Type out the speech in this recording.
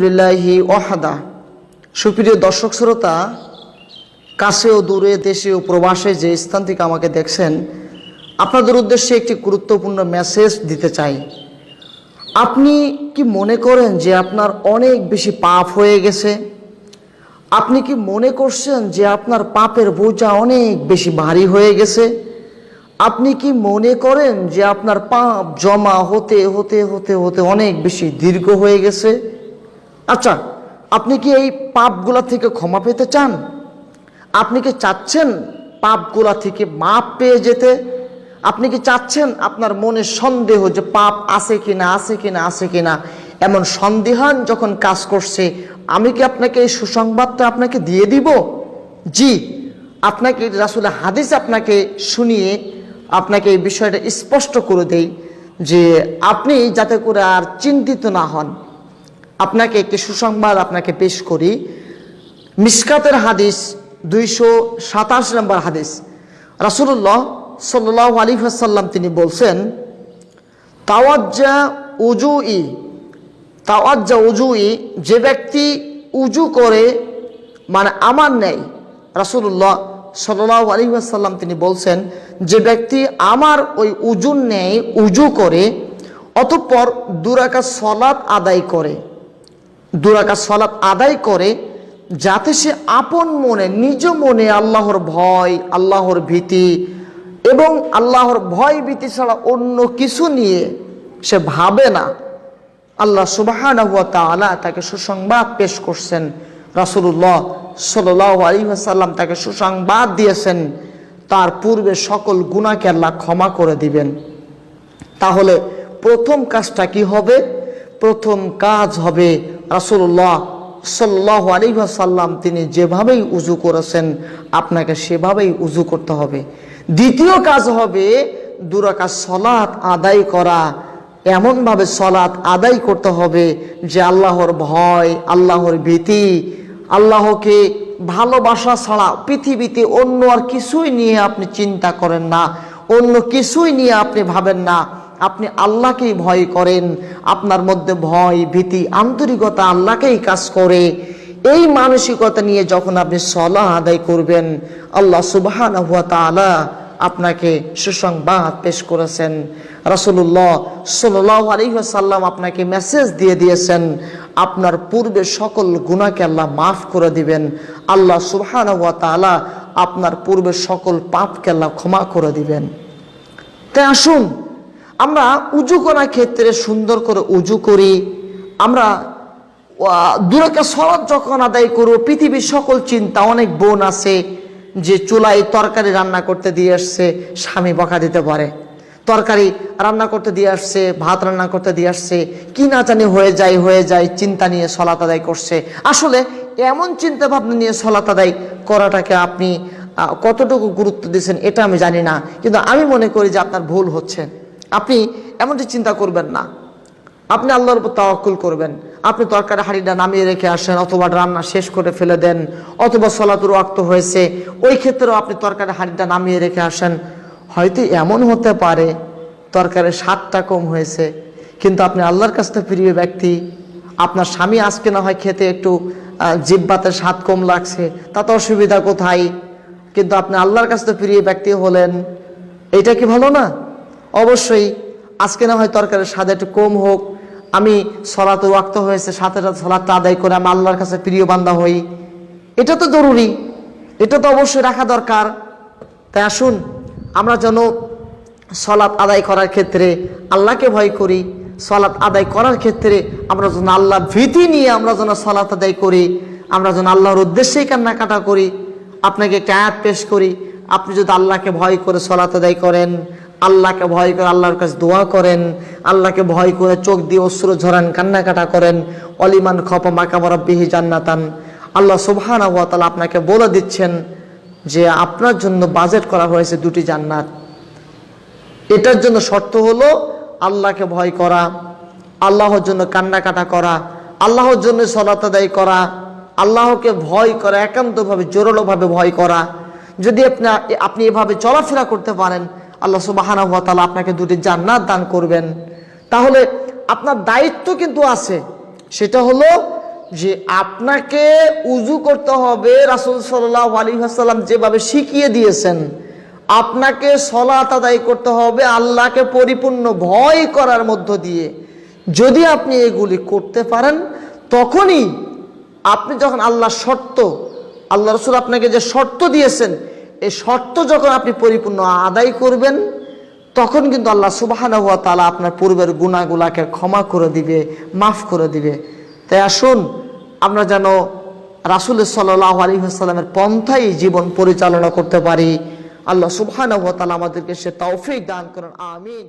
লিল্লাহি সুপ্রিয় দর্শক শ্রোতা, কাছে ও দূরে, দেশে ও প্রবাসে যে স্থান থেকে আমাকে দেখছেন, আপনাদের উদ্দেশ্যে একটি গুরুত্বপূর্ণ মেসেজ দিতে চাই। আপনি কি মনে করেন যে আপনার অনেক বেশি পাপ হয়ে গেছে? আপনি কি মনে করছেন যে আপনার পাপের বোঝা অনেক বেশি ভারী হয়ে গেছে? আপনি কি মনে করেন যে আপনার পাপ জমা হতে হতে হতে হতে অনেক বেশি দীর্ঘ হয়ে গেছে? আচ্ছা আপনি কি এই পাপগুলা থেকে ক্ষমা পেতে চান? আপনি কি চাচ্ছেন পাপগুলা থেকে মাপ পেয়ে যেতে? আপনি কি চাচ্ছেন আপনার মনে সন্দেহ যে পাপ আছে কি না আছে কি না আছে কি না এমন সন্দেহান যখন কাজ করছে, আমি কি আপনাকে এই সুসংবাদটা আপনাকে দিয়ে দিব? জি, আপনাকে রাসুল হাদিস আপনাকে শুনিয়ে আপনাকে এই বিষয়টা স্পষ্ট করে দেই যে আপনি যাতে করে আর চিন্তিত না হন। আপনাকে একটি সুসংবাদ আপনাকে পেশ করি। মিসকাতের হাদিস দুইশো সাতাশ নম্বর হাদিস। রাসুল্লাহ সাল্লাহ আলী সাল্লাম তিনি বলছেন, তাওয়াজ্জা উজু ই তাওয়াজ্জা উজু ই যে ব্যক্তি উজু করে মানে আমার নেই রাসুল্লাহ সাল্লাহ আলী সাল্লাম তিনি বলছেন, যে ব্যক্তি আমার ওই উজুর নেই উজু করে, অতঃপর দুরাকা সলাৎ আদায় করে। দুরাকা সলাৎ আদায় করে যাতে সে আপন মনে, নিজ মনে আল্লাহর ভয়, আল্লাহর ভীতি এবং আল্লাহর ভয় ভীতি ছাড়া অন্য কিছু নিয়ে সে ভাবে না। আল্লাহ সুবাহ তাকে সুসংবাদ পেশ করছেন। রাসুল্লাহ সাল আলী সাল্লাম তাকে সুসংবাদ দিয়েছেন। তার পূর্বে সকল গুণাকে আল্লাহ ক্ষমা করে দিবেন। তাহলে প্রথম কাজটা কি হবে? প্রথম কাজ হবে রাসুল্লাহ সাল্লাহ আলী সাল্লাম তিনি যেভাবেই উজু করেছেন, আপনাকে সেভাবেই উজু করতে হবে। দ্বিতীয় কাজ হবে দুরাকা সলাৎ আদায় করা। এমনভাবে সলাৎ আদায় করতে হবে যে আল্লাহর ভয়, আল্লাহর ভীতি, আল্লাহকে ভালোবাসা ছাড়া পৃথিবীতে অন্য আর কিছুই নিয়ে আপনি চিন্তা করেন না, অন্য কিছুই নিয়ে আপনি ভাবেন না। আপনি আল্লাহকেই ভয় করেন, আপনার মধ্যে ভয়, ভীতি, আন্তরিকতা আল্লাহকেই কাজ করে। এই মানসিকতা নিয়ে যখন আপনি সলাহ আদায় করবেন, আল্লাহ সুবাহ আপনাকে সুসংবাদ পেশ করেছেন। রাসুল্লাহ সাল্লাহ আলহিহাসাল্লাম আপনাকে মেসেজ দিয়ে দিয়েছেন, আপনার পূর্বে সকল গুণাকে আল্লাহ মাফ করে দিবেন। আল্লাহ সুবহান আপনার পূর্বে সকল পাপকে আল্লাহ ক্ষমা করে দিবেন। তাই আসুন আমরা উজু করার ক্ষেত্রে সুন্দর করে উজু করি। আমরা দূরকে সরদ যখন আদায় করব, পৃথিবীর সকল চিন্তা, অনেক বোন আছে যে চুলায় তরকারি রান্না করতে দিয়ে আসছে, স্বামী বকা দিতে পারে। তরকারি রান্না করতে দিয়ে আসছে, ভাত রান্না করতে দিয়ে আসছে, কি না জানি হয়ে যায় হয়ে যায়, চিন্তা নিয়ে সলাত আদায় করছে। আসলে এমন চিন্তা ভাবনা নিয়ে সলাত আদায় করাটাকে আপনি কতটুকু গুরুত্ব দিচ্ছেন এটা আমি জানি না। কিন্তু আমি মনে করি যে আপনার ভুল হচ্ছে। আপনি এমনটি চিন্তা করবেন না। আপনি আল্লাহর উপর তাওয়াক্কুল করবেন। আপনি তরকারি হাঁড়িটা নামিয়ে রেখে আসেন অথবা রান্না শেষ করে ফেলে দেন অথবা সলাতুর রক্ত হয়েছে, ওই ক্ষেত্রেও আপনি তরকারি হাঁড়িটা নামিয়ে রেখে আসেন। হয়তো এমন হতে পারে, তরকারির স্বাদটা কম হয়েছে, কিন্তু আপনি আল্লাহর কাছ থেকে প্রিয় ব্যক্তি, আপনার স্বামী আজকে না হয় খেতে একটু জিব্বাতের স্বাদ কম লাগছে, তাতে অসুবিধা কোথায়? কিন্তু আপনি আল্লাহর কাছ থেকে প্রিয় ব্যক্তি হলেন, এটা কি ভালো না? অবশ্যই আজকে না হয় তরকারির স্বাদ একটু কম হোক। আমি সলাতে ওয়াক্ত হয়েছে, সাথে সাথে সলাতটা আদায় করে আমি আল্লাহর কাছে প্রিয় বান্ধা হই। এটা তো জরুরি, এটা তো অবশ্যই রাখা দরকার। তাই আসুন, আমরা যেন সলাৎ আদায় করার ক্ষেত্রে আল্লাহকে ভয় করি সলাৎ আদায় করার ক্ষেত্রে আমরা যেন আল্লাহ ভীতি নিয়ে আমরা যেন সলাৎ আদায় করি, আমরা যেন আল্লাহর উদ্দেশ্যেই কান্নাকাটা করি। আপনাকে একটা পেশ করি, আপনি যদি আল্লাহকে ভয় করে সলাৎ আদায় করেন আল্লাহকে ভয় করে আল্লাহর কাছে দোয়া করেন, আল্লাহকে ভয় করে চোখ দিয়ে অশ্রু ঝরান, কান্নাকাটা করেন, অলিমান খপ মাকামরব্বিহি জান্নাতান। আল্লাহ সুবহান তালা আপনাকে বলে দিচ্ছেন যে আপনার জন্য বাজেট করা হয়েছে দুটি জান্নাত। এটার জন্য শর্ত হলো আল্লাহকে ভয় করা, আল্লাহর জন্য কান্নাকাটা করা, আল্লাহর জন্য সলাত আদায় করা, আল্লাহকে ভয় করা, একান্তভাবে, জোরালোভাবে ভয় করা। যদি আপনি আপনি এভাবে চলাফেরা করতে পারেন আল্লাহ সুবাহানা হুয়া তালা আপনাকে দুটি জান্নাত দান করবেন। তাহলে আপনার দায়িত্ব কিন্তু আছে। সেটা হলো যে আপনাকে উজু করতে হবে রাসুল সাল্লাহ আলী আসাল্লাম যেভাবে শিখিয়ে দিয়েছেন। আপনাকে সলাত আদায় করতে হবে আল্লাহকে পরিপূর্ণ ভয় করার মধ্য দিয়ে। যদি আপনি এগুলি করতে পারেন, তখনই আপনি যখন আল্লাহ শর্ত, আল্লাহ রসুল আপনাকে যে শর্ত দিয়েছেন এই শর্ত যখন আপনি পরিপূর্ণ আদায় করবেন, তখন কিন্তু আল্লাহ সুবাহান হওয়া তালা আপনার পূর্বের গুণাগুলাকে ক্ষমা করে দিবে, মাফ করে দিবে। তাই আসুন, আমরা যেন রাসুল সাল্লাহ আলী সাল্লামের পন্থাই জীবন পরিচালনা করতে পারি। আল্লাহ সুবহানাহু হওয়া তালা আমাদেরকে সে তৌফিক দান করেন, আমিন।